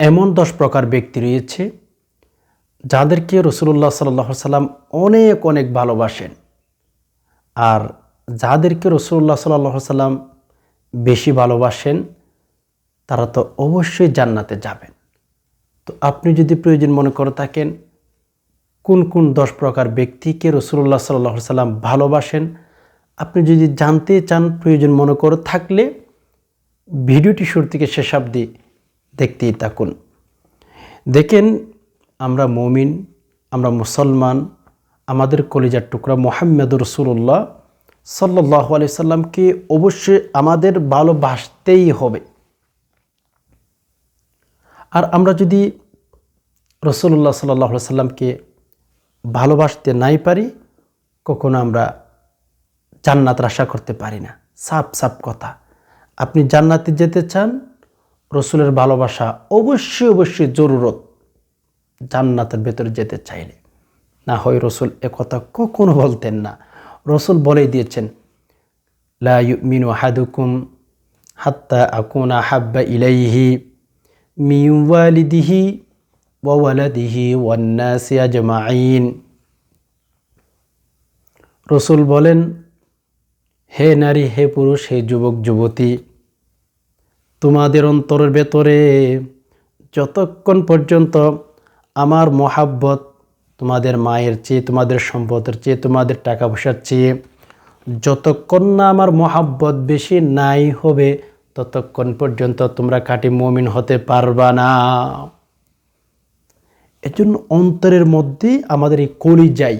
এমন দশ প্রকার ব্যক্তি রয়েছে যাদেরকে রসুল্লাহ সাল্লাহ সাল্লাম অনেক অনেক ভালোবাসেন। আর যাদেরকে রসুল্লাহ সাল্লাহ সাল্লাম বেশি ভালোবাসেন, তারা তো অবশ্যই জান্নাতে যাবেন। তো আপনি যদি প্রয়োজন মনে করে থাকেন, কোন কোন দশ প্রকার ব্যক্তিকে রসুল্লাহ সাল্লাহ সাল্লাম ভালোবাসেন, আপনি যদি জানতে চান প্রয়োজন মনে করে থাকলে, ভিডিওটি শুরু থেকে শেষ অবধি দেখতেই থাকুন। দেখেন আমরা মমিন, আমরা মুসলমান, আমাদের কলিজার টুকরা মোহাম্মদ রসুল্লাহ সাল্লাহ আলি সাল্লামকে অবশ্যই আমাদের ভালোবাসতেই হবে। আর আমরা যদি রসুল্লাহ সাল্লাহ সাল্লামকে ভালোবাসতে নাই পারি, কখনো আমরা জান্নাত আশা করতে পারি না। সাপ সাপ কথা। আপনি জান্নাতে যেতে চান রসুলের ভালোবাসা অবশ্যই অবশ্যই জরুরত জান্নাতের ভেতরে যেতে চাইলে। না হয় রসুল কথা কখনো বলতেন না। রসুল বলেই দিয়েছেন, লা মিনু হাদুকুম হাত্তা আকুনা হাব্বা ইলাইহি মিওয়ালিদিহি ওয়ালাদিহি ওয়ান্নাসি আজমাইন রসুল বলেন, হে নারী, হে পুরুষ, হে যুবক, যুবতী তোমাদের অন্তরের ভেতরে যতক্ষণ পর্যন্ত আমার মহাব্বত তোমাদের মায়ের চেয়ে, তোমাদের সম্পদের চেয়ে, তোমাদের টাকা পয়সার চেয়ে যতক্ষণ না আমার মহাব্বত বেশি নাই হবে, ততক্ষণ পর্যন্ত তোমরা কাটি মমিন হতে পারবা না। এজন্য অন্তরের মধ্যে আমাদের এই কলি যাই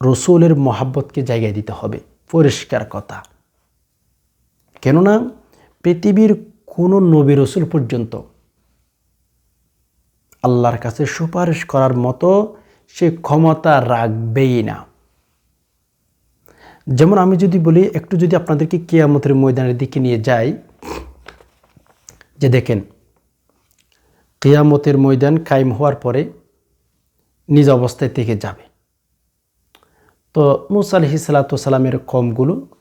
রসুলের মহাব্বতকে জায়গায় দিতে হবে। পরিষ্কার কথা। কেননা পৃথিবীর কোনো নবী রসুল পর্যন্ত আল্লাহর কাছে সুপারিশ করার মতো সে ক্ষমতা রাখবেই না। যেমন আমি যদি বলি, একটু যদি আপনাদেরকে কেয়ামতের ময়দানের দিকে নিয়ে যাই, যে দেখেন, কেয়ামতের ময়দান কায়েম হওয়ার পরে নিজ অবস্থায় থেকে যাবে। তো মুসা আলহি সালাতামের কমগুলো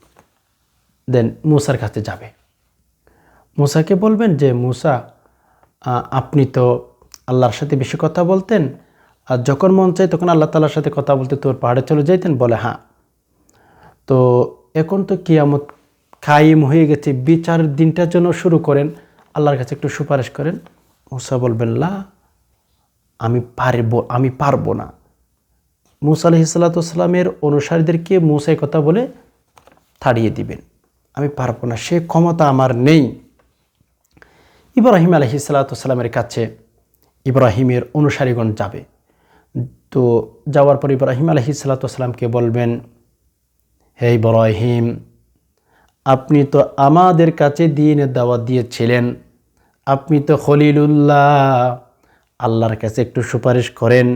দেন মুসার কাছে যাবে। মুসাকে বলবেন যে, মুসা আপনি তো আল্লাহর সাথে বেশি কথা বলতেন, আর যখন মন চাই তখন আল্লাহ তালার সাথে কথা বলতে তোর পাহাড়ে চলে যাইতেন? বলে হ্যাঁ। তো এখন তো কিয়ামত কায়েম হয়ে গেছে, বিচারের দিনটার জন্য শুরু করেন। আল্লাহর কাছে একটু সুপারিশ করেন। মুসা বলবেন, লা, আমি পারব আমি পারব না। মুসা আলহি সাল্লাতামের অনুসারীদেরকে মুসাই কথা বলে থাড়িয়ে দিবেন। আমি পারব না, সে ক্ষমতা আমার নেই। ইব্রাহিম আলহি সাল্লাতামের কাছে ইব্রাহিমের অনুসারীগণ যাবে। তো যাওয়ার পর ইব্রাহিম আলহি সাল্লাতামকে বলবেন, হে ইব্রাহিম, আপনি তো আমাদের কাছে দিনের দাওয়াত দিয়েছিলেন। আপনি তো খলিলুল্লাহ, আল্লাহর কাছে একটু সুপারিশ করেন।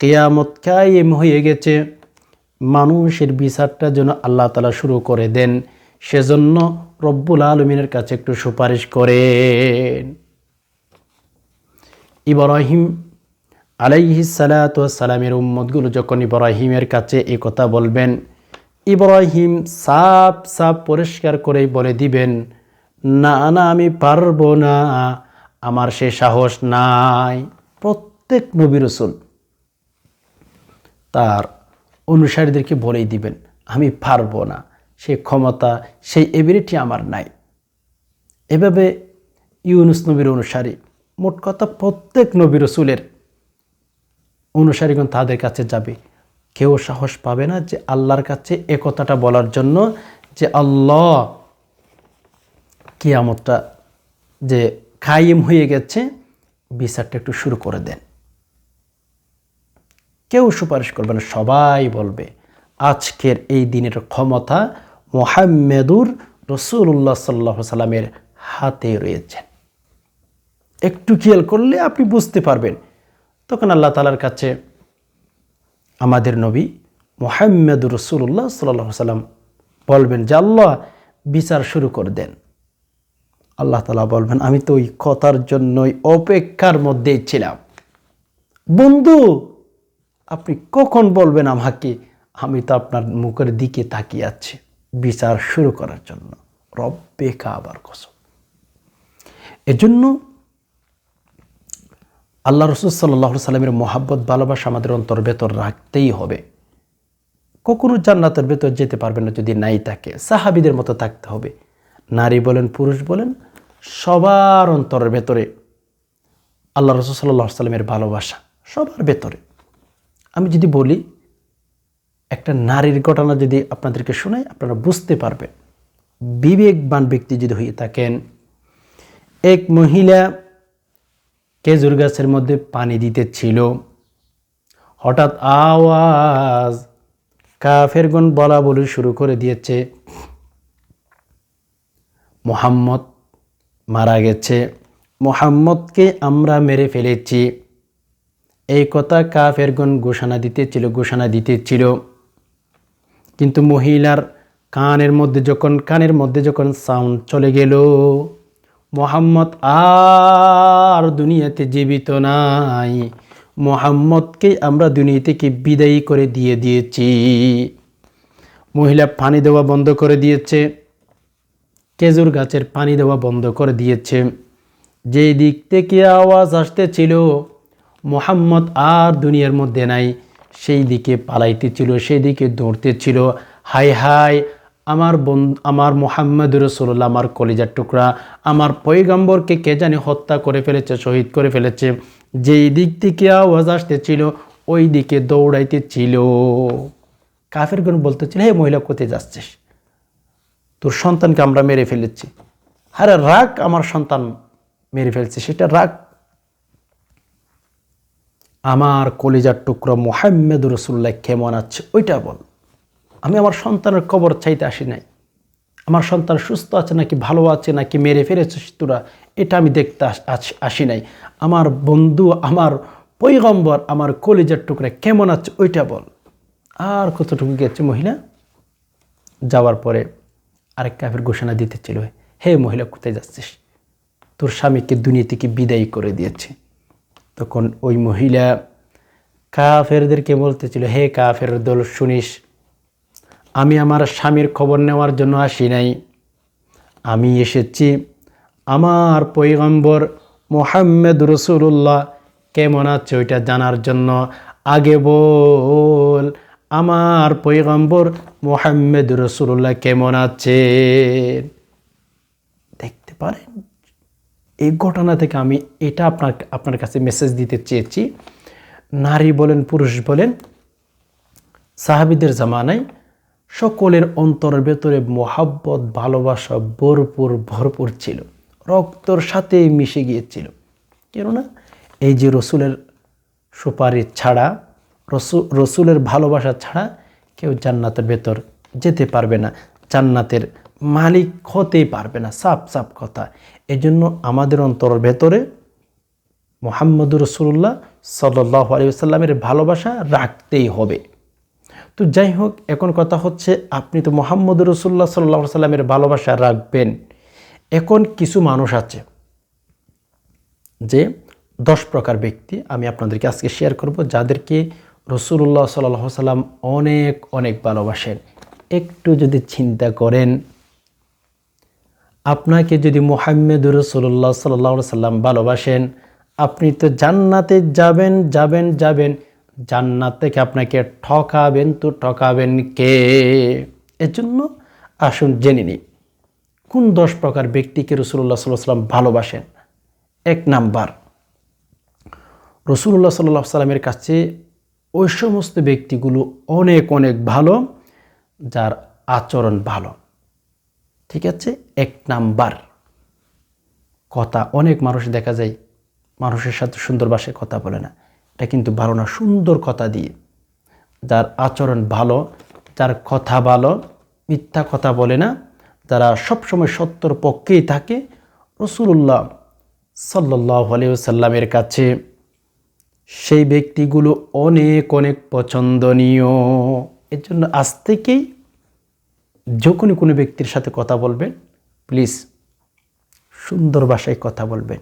কেয়ামত কায়েম হয়ে গেছে। মানুষের বিচারটা যেন আল্লাহ তালা শুরু করে দেন। সেজন্য রব্বুল আলমিনের কাছে একটু সুপারিশ করেন। ইব্রাহিম আলাইহি সালাতামের উম্মতগুলো যখন ইব্রাহিমের কাছে এই কথা বলবেন, ইব্রাহিম সাপ সাপ পরিষ্কার করে বলে দিবেন, না না, আমি পারব না, আমার সে সাহস নাই। প্রত্যেক নবী রসুল তার অনুসারীদেরকে বলেই দিবেন, আমি পারব না। সে ক্ষমতা, সেই এবিলিটি আমার নাই। এভাবে ইউনুস নবীর অনুসারী, মোট কথা প্রত্যেক নবী রসুলের অনুসারীগণ তাদের কাছে যাবে। কেউ সাহস পাবে না যে আল্লাহর কাছে এ বলার জন্য যে আল্লাহ কিয়ামতটা যে কায়েম হয়ে গেছে, বিচারটা একটু শুরু করে দেন। কেউ সুপারিশ করবে না, সবাই বলবে, আজকের এই দিনের ক্ষমতা মোহাম্মেদুর রসুল্লাহ সাল্লাহ সাল্লামের হাতে রয়েছে একটু খেয়াল করলে আপনি বুঝতে পারবেন। তখন আল্লাহ তালার কাছে আমাদের নবী মোহাম্মদুর রসুল্লাহ সাল্লাহ সাল্লাম বলবেন যে, আল্লাহ, বিচার শুরু করে দেন। আল্লাহ তালা বলবেন, আমি তো ওই কথার জন্যই অপেক্ষার মধ্যেই ছিলাম। বন্ধু, আপনি কখন বলবেন আমাকে? আমি তো আপনার মুখের দিকে তাকিয়ে আছি। বিচার শুরু করার জন্য। রব্বে কাবার কসম। এজন্য আল্লাহ রসুল সাল্লাহ সাল্লামের মোহাব্বত, ভালোবাসা আমাদের অন্তর ভেতর রাখতেই হবে। কখনো জান্নাতের ভেতর যেতে পারবে না যদি নাই থাকে। সাহাবিদের মতো থাকতে হবে। নারী বলেন, পুরুষ বলেন, সবার অন্তরের ভেতরে আল্লাহ রসুল সাল্লাহ সাল্লামের ভালোবাসা সবার ভেতরে। আমি যদি বলি একটা নারীর ঘটনা যদি আপনাদেরকে শোনাই, আপনারা বুঝতে পারবেন। বিবেকবান ব্যক্তি যদি হয়ে থাকেন, এক মহিলা খেজুর গাছের মধ্যে পানি দিতেছিল। হঠাৎ আওয়াজ কাফেরগণ বলা বলি শুরু করে দিয়েছে। মোহাম্মদ মারা গেছে। মোহাম্মদকে আমরা মেরে ফেলেছি। এই কথা কাফেরগণ ঘোষণা দিতেছিল ঘোষণা দিতেছিল। কিন্তু মহিলার কানের মধ্যে যখন, কানের মধ্যে যখন সাউন্ড চলে গেল, মোহাম্মদ আর দুনিয়াতে জীবিত নাই। মোহাম্মদকে আমরা দুনিয়া থেকে বিদায়ী করে দিয়ে দিয়েছি। মহিলা পানি দেওয়া বন্ধ করে দিয়েছে। খেজুর গাছের পানি দেওয়া বন্ধ করে দিয়েছে। যেই দিক থেকে আওয়াজ আসতেছিল, মোহাম্মদ আর দুনিয়ার মধ্যে নাই। সেই দিকে পালাইতেছিল, সেই দিকে দৌড়তেছিল। হাই হাই আমার বন্ধু আমার মোহাম্মদ রসুল্লাহ আমার কলিজার টুকরা, আমার পৈগম্বরকে কে জানি হত্যা করে ফেলেছে, শহীদ করে ফেলেছে। যেই দিক থেকে আওয়াজ আসতেছিল, ওই দিকে দৌড়াইতেছিল। কাফেরগণ বলতেছিল, হে মহিলা, কোথায় যাচ্ছিস? তোর সন্তানকে আমরা মেরে ফেলেছি। আরে রাগ, আমার সন্তান মেরে ফেলছে। সেটা রাগ আমার কলিজার টুকরো মোহাম্মদ রসুল্লাহ কেমন আছে ওইটা বল। আমি আমার সন্তানের কবর চাইতে আসি নাই। আমার সন্তান সুস্থ আছে নাকি ভালো আছে নাকি মেরে ফেলেছিস তোরা, এটা আমি দেখতে আস- নাই। আমার বন্ধু, আমার পৈগম্বর আমার কলিজার টুকরা কেমন আছে ওইটা বল। আর কতটুকু গেছে মহিলা? যাওয়ার পরে আরেক কাফের ঘোষণা দিতেছিল হে মহিলা, কোথায় যাচ্ছিস? তোর স্বামীকে দুনিয়া থেকে বিদায় করে দিয়েছে। তখন ওই মহিলা কাফেরদেরকে বলতেছিল, হে কাফের দল, শুনিস, আমি আমার স্বামীর খবর নেওয়ার জন্য আসি নাই। আমি এসেছি। আমার পৈগম্বর মোহাম্মদ রসুল্লাহ কেমন আছে ওইটা জানার জন্য? আগে বল, আমার পৈগম্বর মোহাম্মদ রসুল্লাহ কেমন আছে? দেখতে পারেন। এই ঘটনা থেকে আমি এটা আপনার আপনার কাছে মেসেজ দিতে চেয়েছি। নারী বলেন, পুরুষ বলেন, সাহাবিদের জামানায় সকলের অন্তরের ভেতরে মোহাব্বত, ভালোবাসা ভরপুর ভরপুর ছিল। রক্তর সাথে মিশে গিয়েছিল। কেননা এই যে রসুলের সুপারি ছাড়া, রসু রসুলের ভালোবাসা ছাড়া কেউ জান্নাতের ভেতর যেতে পারবে না। জান্নাতের মালিক হতেই পারবে না সাপ সাপ কথা। এই জন্য আমাদের অন্তরের ভেতরে মোহাম্মদুর রসুল্লাহ সাল্লাহ আলিয়াল্লামের ভালোবাসা রাখতেই হবে। তো যাই হোক, এখন কথা হচ্ছে আপনি তো মোহাম্মদ রসুল্লাহ সাল্লাহ সাল্লামের ভালোবাসা রাখবেন। এখন কিছু মানুষ আছে যে দশ প্রকার ব্যক্তি আমি আপনাদেরকে আজকে শেয়ার করব, যাদেরকে রসুল্লাহ সাল্লাহ সাল্লাম অনেক অনেক ভালোবাসেন। একটু যদি চিন্তা করেন আপনাকে যদি মোহাম্মদ রসুল্লাহ সাল্লাহ সাল্লাম ভালোবাসেন, আপনি তো জান্নাতে যাবেন যাবেন যাবেন। জান্নাত থেকে আপনাকে ঠকাবেন তো ঠকাবেন কে? এজন্য আসুন জেনে নিই, কোন দশ প্রকার ব্যক্তিকে রসুল্লাহ সাল্লাহ সাল্লাম ভালোবাসেন? এক নাম্বার রসুল্লাহ সাল্লাহ সাল্লামের কাছে ওই সমস্ত ব্যক্তিগুলো অনেক অনেক ভালো, যার আচরণ ভালো। ঠিক আছে? এক নাম্বার। কথা অনেক মানুষ দেখা যায়, মানুষের সাথে সুন্দর ভাষায় কথা বলে না। এটা কিন্তু ভালো না, সুন্দর কথা দিয়ে। যার আচরণ ভালো, যার কথা ভালো, মিথ্যা কথা বলে না, যারা সবসময় সত্যর পক্ষেই থাকে রসুল্লাহ সাল্লাহ আলিয়াল্লামের কাছে সেই ব্যক্তিগুলো অনেক অনেক পছন্দনীয়। এর জন্য আজ থেকেই যখনই কোনো ব্যক্তির সাথে কথা বলবেন প্লিজ সুন্দর ভাষায় কথা বলবেন।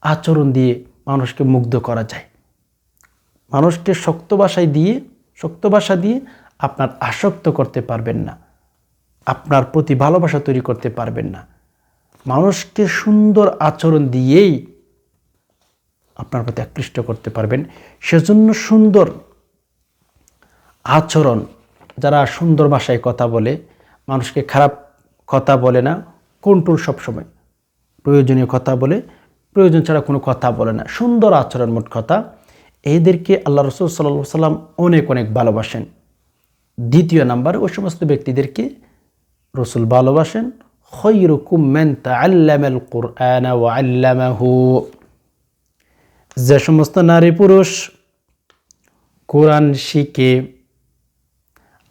আচরণ দিয়ে মানুষকে মুগ্ধ করা যায়। মানুষকে শক্ত ভাষায় দিয়ে, শক্ত ভাষা দিয়ে আপনার আসক্ত করতে পারবেন না। আপনার প্রতি ভালোবাসা তৈরি করতে পারবেন না। মানুষকে সুন্দর আচরণ দিয়েই আপনার প্রতি আকৃষ্ট করতে পারবেন। সেজন্য সুন্দর আচরণ, যারা সুন্দর ভাষায় কথা বলে মানুষকে খারাপ কথা বলে না, কন্ট্রোল সবসময়। প্রয়োজনীয় কথা বলে, প্রয়োজন ছাড়া কোনো কথা বলে না। সুন্দর আচরণ মোট কথা। এদেরকে আল্লাহ রসুল সাল্লা সাল্লাম অনেক অনেক ভালোবাসেন। দ্বিতীয় নাম্বার, ওই সমস্ত ব্যক্তিদেরকে রসুল ভালোবাসেন। খৈরুকুম মেন তাল্লামাল ওয়া আল্লামাহু। যে সমস্ত নারী পুরুষ কোরআন শিখে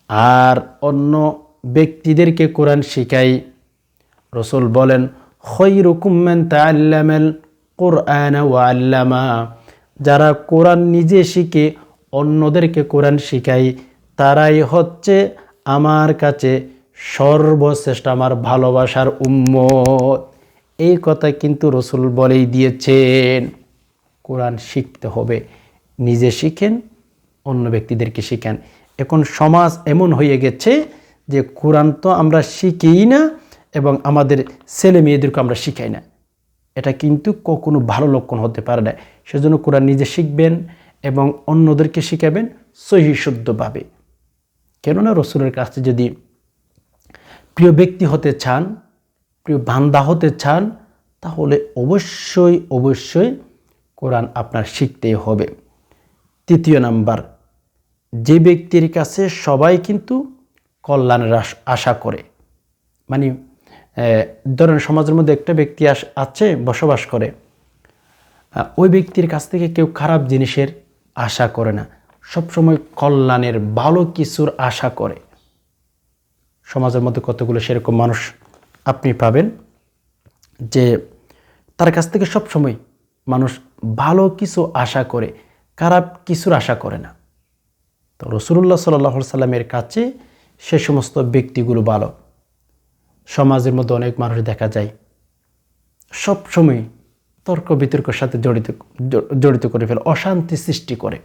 আর অন্য ব্যক্তিদেরকে কোরআন শিখাই। রসুল বলেন, খৈরুকুম মেন তাল্লামাল কোরআন ওয়া আল্লামা। যারা কোরআন নিজে শিখে অন্যদেরকে কোরআন শিখাই, তারাই হচ্ছে আমার কাছে সর্বশ্রেষ্ঠ, আমার ভালোবাসার উম্মত। এই কথা কিন্তু রসুল বলেই দিয়েছেন। কোরআন শিখতে হবে। নিজে শিখেন, অন্য ব্যক্তিদেরকে শিখেন। এখন সমাজ এমন হয়ে গেছে যে কোরআন তো আমরা শিখেই না এবং আমাদের ছেলে মেয়েদেরকে আমরা শিখাই না। এটা কিন্তু কখনো ভালো লক্ষণ হতে পারে না। সেজন্য কোরআন নিজে শিখবেন এবং অন্যদেরকে শিখাবেন সহি শুদ্ধভাবে। কেননা রসুলের কাছে যদি প্রিয় ব্যক্তি হতে চান, প্রিয় বান্দা হতে চান, তাহলে অবশ্যই অবশ্যই কোরআন আপনার শিখতেই হবে। তৃতীয় নাম্বার, যে ব্যক্তির কাছে সবাই কিন্তু কল্যাণের আশা করে। মানে ধরেন সমাজের মধ্যে একটা ব্যক্তি আছে, বসবাস করে ওই ব্যক্তির কাছ থেকে কেউ খারাপ জিনিসের আশা করে না। সবসময় কল্যাণের ভালো কিছুর আশা করে। সমাজের মধ্যে কতগুলো সেরকম মানুষ আপনি পাবেন যে তার কাছ থেকে সবসময় মানুষ ভালো কিছু আশা করে, খারাপ কিছুর আশা করে না। তো রসুল্লাহ সাল্লাহ সাল্লামের কাছে সে সমস্ত ব্যক্তিগুলো ভালো। সমাজের মধ্যে অনেক মানুষ দেখা যায়। সব সময় তর্ক বিতর্কের সাথে জড়িত জড়িত করে ফেলে, অশান্তি সৃষ্টি করে।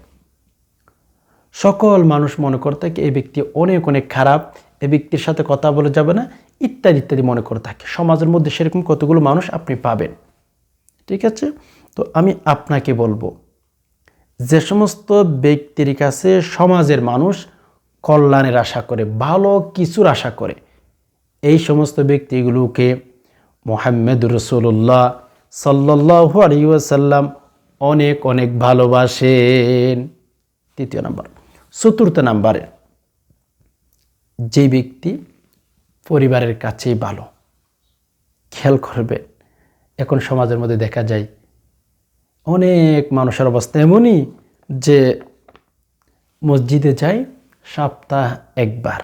সকল মানুষ মনে করে থাকে এই ব্যক্তি অনেক অনেক খারাপ, এই ব্যক্তির সাথে কথা বলে যাবে না, ইত্যাদি ইত্যাদি মনে করে থাকে। সমাজের মধ্যে সেরকম কতগুলো মানুষ আপনি পাবেন? ঠিক আছে? তো আমি আপনাকে বলব, যে সমস্ত ব্যক্তির কাছে সমাজের মানুষ কল্যাণের আশা করে, ভালো কিছুর আশা করে এই সমস্ত ব্যক্তিগুলোকে মোহাম্মদ রসুল্লাহ সাল্লাহ আলিউসাল্লাম অনেক অনেক ভালোবাসেন। তৃতীয় নাম্বার। চতুর্থ নাম্বারে, যে ব্যক্তি পরিবারের কাছেই ভালো, খেয়াল করবেন এখন সমাজের মধ্যে দেখা যায় অনেক মানুষের অবস্থা এমনই যে মসজিদে যায় সপ্তাহ একবার।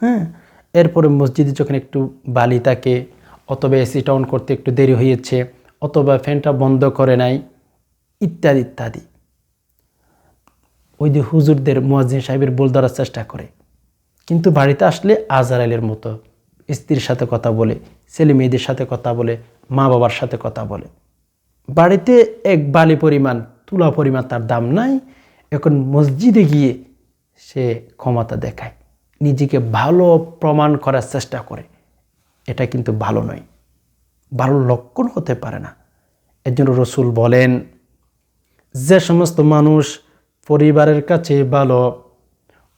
হ্যাঁ? এরপরে মসজিদে যখন একটু বালি থাকে, অথবা এসিটা অন করতে একটু দেরি হয়েছে, অথবা ফ্যানটা বন্ধ করে নাই, ইত্যাদি ইত্যাদি। ওই যে হুজুরদের মুয়াজ্জিন সাহেবের বল ধরার চেষ্টা করে। কিন্তু বাড়িতে আসলে আজারাইলের মতো স্ত্রীর সাথে কথা বলে, ছেলে মেয়েদের সাথে কথা বলে, মা বাবার সাথে কথা বলে। বাড়িতে এক বালি পরিমাণ, তুলা পরিমাণ তার দাম নাই। এখন মসজিদে গিয়ে সে ক্ষমতা দেখায়। নিজেকে ভালো প্রমাণ করার চেষ্টা করে। এটা কিন্তু ভালো নয়। ভালো লক্ষণ হতে পারে না। এর জন্য রসুল বলেন, যে সমস্ত মানুষ পরিবারের কাছে ভালো,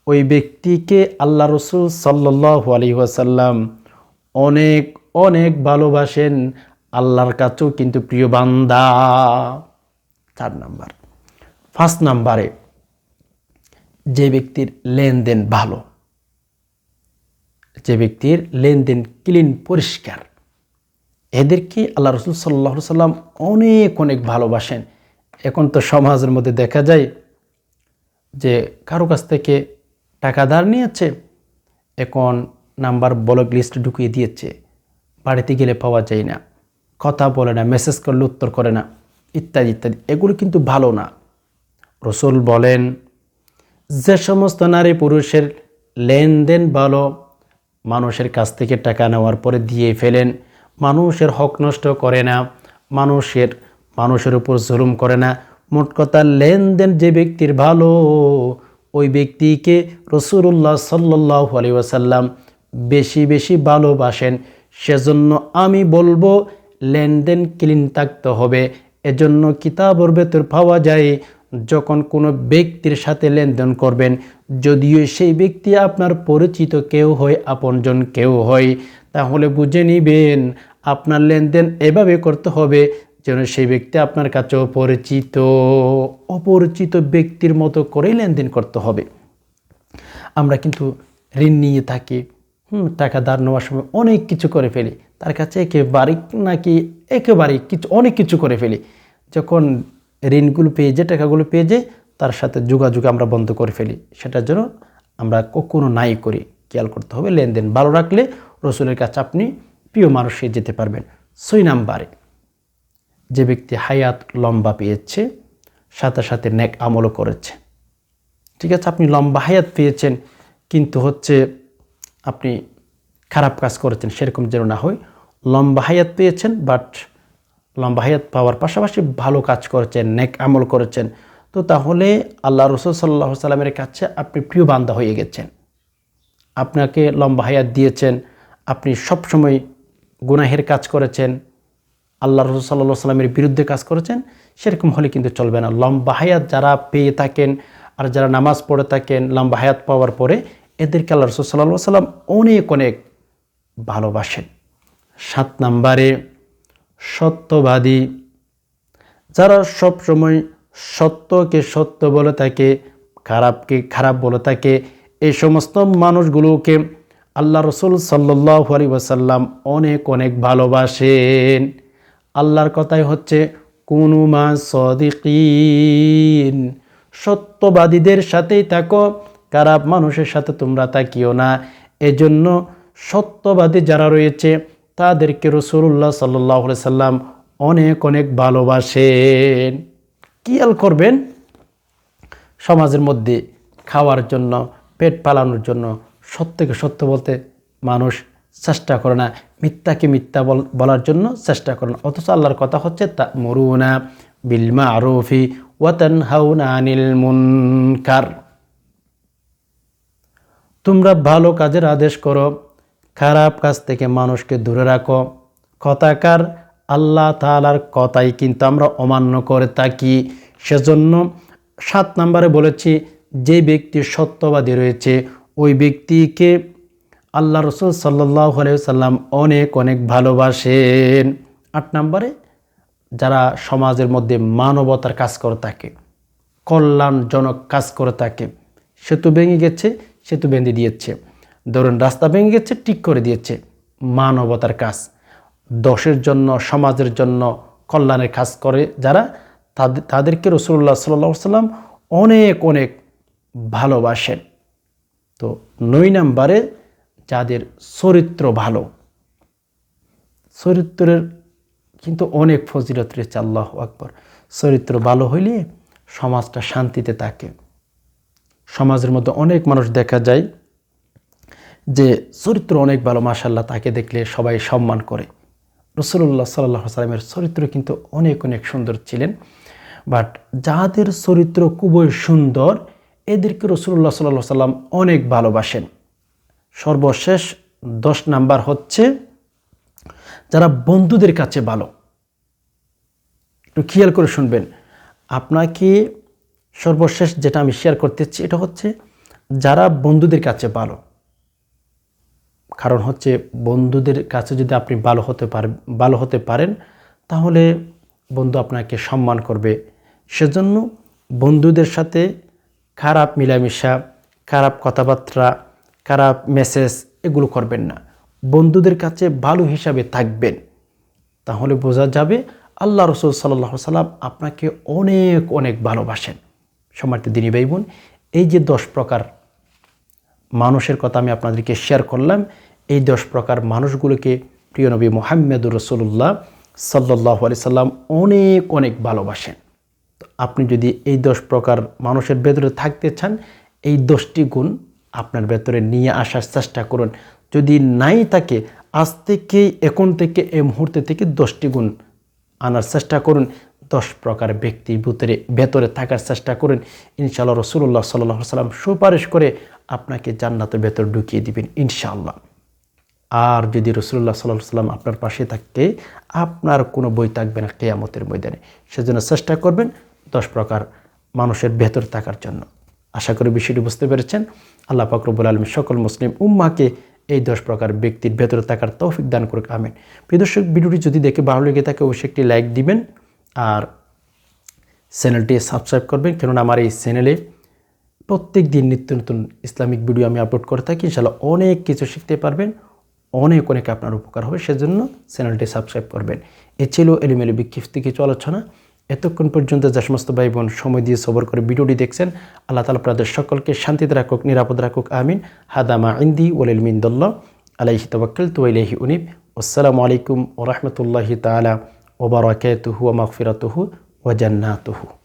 ওই ব্যক্তিকে আল্লাহ রসুল সাল্লাহ আলী ওয়াসাল্লাম অনেক অনেক ভালোবাসেন। আল্লাহর কাছেও কিন্তু প্রিয় বান্দা। চার নাম্বার। ফার্স্ট নাম্বারে যে ব্যক্তির লেনদেন ভালো, যে ব্যক্তির লেনদেন ক্লিন পরিষ্কার, এদেরকে আল্লাহ রসুল সাল্লাহ সাল্লাম অনেক অনেক ভালোবাসেন। এখন তো সমাজের মধ্যে দেখা যায় যে কারও কাছ থেকে টাকা ধার নিয়েছে, এখন নাম্বার ব্লক লিস্ট ঢুকিয়ে দিয়েছে, বাড়িতে গেলে পাওয়া যায় না, কথা বলে না মেসেজ করলে উত্তর করে না, ইত্যাদি ইত্যাদি, এগুলো কিন্তু ভালো না। রসুল বলেন যে সমস্ত নারী পুরুষের লেনদেন ভালো, মানুষের কাছ থেকে টাকা নেওয়ার পরে দিয়ে ফেলেন, মানুষের হক নষ্ট করে না, মানুষের মানুষের উপর জুলুম করে না। মোট কথা, লেনদেন যে ব্যক্তির ভালো, ওই ব্যক্তিকে রসুল্লাহ সাল্লাহ আলী ওয়াসাল্লাম বেশি বেশি ভালোবাসেন। সেজন্য আমি বলব, লেনদেন ক্লিন থাকতে হবে। এজন্য কিতাবর ভেতর পাওয়া যায় যখন কোনো ব্যক্তির সাথে লেনদেন করবেন, যদিও সেই ব্যক্তি আপনার পরিচিত কেউ হয়, আপনজন কেউ হয়, তাহলে বুঝে নিবেন আপনার লেনদেন এভাবে করতে হবে যেন সেই ব্যক্তি আপনার কাছে অপরিচিত অপরিচিত ব্যক্তির মতো করেই লেনদেন করতে হবে। আমরা কিন্তু ঋণ নিয়ে থাকি, হুম, টাকা ধার নেওয়ার সময় অনেক কিছু করে ফেলি, তার কাছে একেবারে নাকি একেবারে কিছু, অনেক কিছু করে ফেলি। যখন ঋণগুলো পেয়ে যে টাকাগুলো পেয়ে যে তার সাথে যোগাযোগ আমরা বন্ধ করে ফেলি। সেটার জন্য আমরা কখনো নাই করি। খেয়াল করতে হবে, লেনদেন ভালো রাখলে রসুলের কাছে আপনি প্রিয় মানুষে যেতে পারবেন। ছয় নাম্বারে, যে ব্যক্তি হায়াত লম্বা পেয়েছে, সাথে সাথে ন্যাক আমলও করেছে। ঠিক আছে, আপনি লম্বা হায়াত পেয়েছেন, কিন্তু হচ্ছে আপনি খারাপ কাজ করেছেন, সেরকম যেন না হয়। লম্বা হায়াত পেয়েছেন বাট লম্বা হায়াত পাওয়ার পাশাপাশি ভালো কাজ করেছেন, নেক আমল করেছেন। তো তাহলে আল্লাহ রসুল সাল্লাহ সাল্লামের কাছে আপনি প্রিয় বান্দা হয়ে গেছেন। আপনাকে লম্বা হায়াত দিয়েছেন, আপনি সবসময় গুনাহের কাজ করেছেন, আল্লাহ রসুল সাল্লাহ সাল্লামের বিরুদ্ধে কাজ করেছেন, সেরকম হলে কিন্তু চলবে না। লম্বা হায়াত যারা পেয়ে থাকেন আর যারা নামাজ পড়ে থাকেন, লম্বা হায়াত পাওয়ার পরে এদেরকে আল্লাহ রসুল সাল্লাহ সাল্লাম অনেক অনেক ভালোবাসেন। সাত নাম্বারে সত্যবাদী, যারা সব সময় সত্যকে সত্য বলে থাকে, খারাপকে খারাপ বলে থাকে, এই সমস্ত মানুষগুলোকে আল্লাহ রসুল সাল্লাহ আলী অনেক অনেক ভালোবাসেন। আল্লাহর কথাই হচ্ছে কুনুমা সদিকিন। সত্যবাদীদের সাথেই থাকো, খারাপ মানুষের সাথে তোমরা তাকিও না। এজন্য সত্যবাদী যারা রয়েছে তাদেরকে রসুল্লাহ সাল্লাহ সাল্লাম অনেক অনেক ভালোবাসেন। কিয়াল করবেন? সমাজের মধ্যে খাওয়ার জন্য, পেট পালানোর জন্য সত্যকে সত্য বলতে মানুষ চেষ্টা করে না। মিথ্যাকে মিথ্যা বলার জন্য চেষ্টা করে না। অথচ আল্লাহর কথা হচ্ছে তা মরুনা বিলমা আরফি ওয়াতান হাউনা আনিল মুনকার। তোমরা ভালো কাজের আদেশ করো। খারাপ কাজ থেকে মানুষকে দূরে রাখো। কথাকার আল্লাহ তালার কথাই কিন্তু আমরা অমান্য করে থাকি। সেজন্য সাত নম্বরে বলেছি, যে ব্যক্তি সত্যবাদী রয়েছে, ওই ব্যক্তিকে আল্লাহ রসুল সাল্লাহ সাল্লাম অনেক অনেক ভালোবাসেন। আট নম্বরে, যারা সমাজের মধ্যে মানবতার কাজ করে থাকে, কল্যাণজনক কাজ করে থাকে, সেতু ভেঙে গেছে, সেতু বেঁধে দিয়েছে। ধরুন, রাস্তা ভেঙে গেছে, ঠিক করে দিয়েছে। মানবতার কাজ। দশের জন্য, সমাজের জন্য কল্যাণের কাজ করে যারা তাদের তাদেরকে রসুল্লাহ সাল্লা সাল্লাম অনেক অনেক ভালোবাসেন। তো নয় নাম্বারে যাদের চরিত্র ভালো, চরিত্রের কিন্তু অনেক ফজিলত রয়েছে, আল্লাহ আকবর। চরিত্র ভালো হইলে সমাজটা শান্তিতে থাকে। সমাজের মধ্যে অনেক মানুষ দেখা যায় যে চরিত্র অনেক ভালো মাসাল্লাহ তাকে দেখলে সবাই সম্মান করে। রসুল্লাহ সাল্লাহ সাল্লামের চরিত্র কিন্তু অনেক অনেক সুন্দর ছিলেন। বাট যাদের চরিত্র খুবই সুন্দর, এদেরকে রসুল্লাহ সাল্লাহ সাল্লাম অনেক ভালোবাসেন। সর্বশেষ দশ নাম্বার হচ্ছে, যারা বন্ধুদের কাছে ভালো। একটু খেয়াল করে শুনবেন। আপনাকে সর্বশেষ যেটা আমি শেয়ার করতেছি এটা হচ্ছে যারা বন্ধুদের কাছে ভালো। কারণ হচ্ছে বন্ধুদের কাছে যদি আপনি ভালো হতে পার, ভালো হতে পারেন, তাহলে বন্ধু আপনাকে সম্মান করবে। সেজন্য বন্ধুদের সাথে খারাপ মিলামিশা, খারাপ কথাবার্তা, খারাপ মেসেজ এগুলো করবেন না। বন্ধুদের কাছে ভালো হিসাবে থাকবেন। তাহলে বোঝা যাবে আল্লাহ রসুল সাল্লাহ সাল্লাম আপনাকে অনেক অনেক ভালোবাসেন। সমার্থ দিনী ভাই বোন, এই যে দশ প্রকার মানুষের কথা আমি আপনাদেরকে শেয়ার করলাম এই দশ প্রকার মানুষগুলোকে প্রিয় নবী মোহাম্মদুর রসুল্লাহ সাল্লাহ আলি সাল্লাম অনেক অনেক ভালোবাসেন। তো আপনি যদি এই দশ প্রকার মানুষের ভেতরে থাকতে চান, এই দশটি গুণ আপনার ভেতরে নিয়ে আসার চেষ্টা করুন। যদি নাই থাকে, আজ থেকে, এখন থেকে, এই মুহূর্তে থেকে দশটি গুণ আনার চেষ্টা করুন। দশ প্রকার ব্যক্তির ভিতরে, ভেতরে থাকার চেষ্টা করুন। ইনশাআল্লাহ রসুল্লাহ সাল্লাহ সাল্লাম সুপারিশ করে আপনাকে জান্নাতের ভেতর ঢুকিয়ে দিবেন, ইনশাআল্লাহ। আর যদি রসুল্লাহ সাল্লাহ সাল্লাম আপনার পাশে থাকে, আপনার কোনো বই থাকবে না কেয়ামতের ময়দানে। সেজন্য চেষ্টা করবেন দশ প্রকার মানুষের ভেতর থাকার জন্য। আশা করি বিষয়টি বুঝতে পেরেছেন। আল্লাহ ফাকরবুল আলম সকল মুসলিম উম্মাকে এই দশ প্রকার ব্যক্তির ভেতরে থাকার তৌফিক দান করুক, আমেন। প্রিয় দর্শক, ভিডিওটি যদি দেখে ভালো লেগে থাকে, অবশ্যই একটি লাইক দিবেন আর চ্যানেলটি সাবস্ক্রাইব করবেন। কেননা আমার এই চ্যানেলে প্রত্যেক দিন নিত্য নতুন ইসলামিক ভিডিও আমি আপলোড করে থাকি। ইনশাল্লাহ অনেক কিছু শিখতে পারবেন। অনেক অনেক আপনার উপকার হবে, সেজন্য চ্যানেলটি সাবস্ক্রাইব করবেন। এ ছিল এলিমেলি বিক্ষিপ্ত কিছু আলোচনা। এতক্ষণ পর্যন্ত যে সমস্ত ভাই বোন সময় দিয়ে সবর করে ভিডিওটি দেখছেন, আল্লাহ তালা আপনাদের সকলকে শান্তিতে রাখুক, নিরাপদ রাখুক, আমিন। হাদামা ইন্দি ওলিল মিন্দল্লাহ, আলাইহি তবাক্কাল তুয়াইলাহি উনিব। আসসালামু আলাইকুম ওরহমতুল্লাহি তালা ওবরাকাতুহু ওয়া মাগফিরাতুহু ওয়া জান্নাতুহু।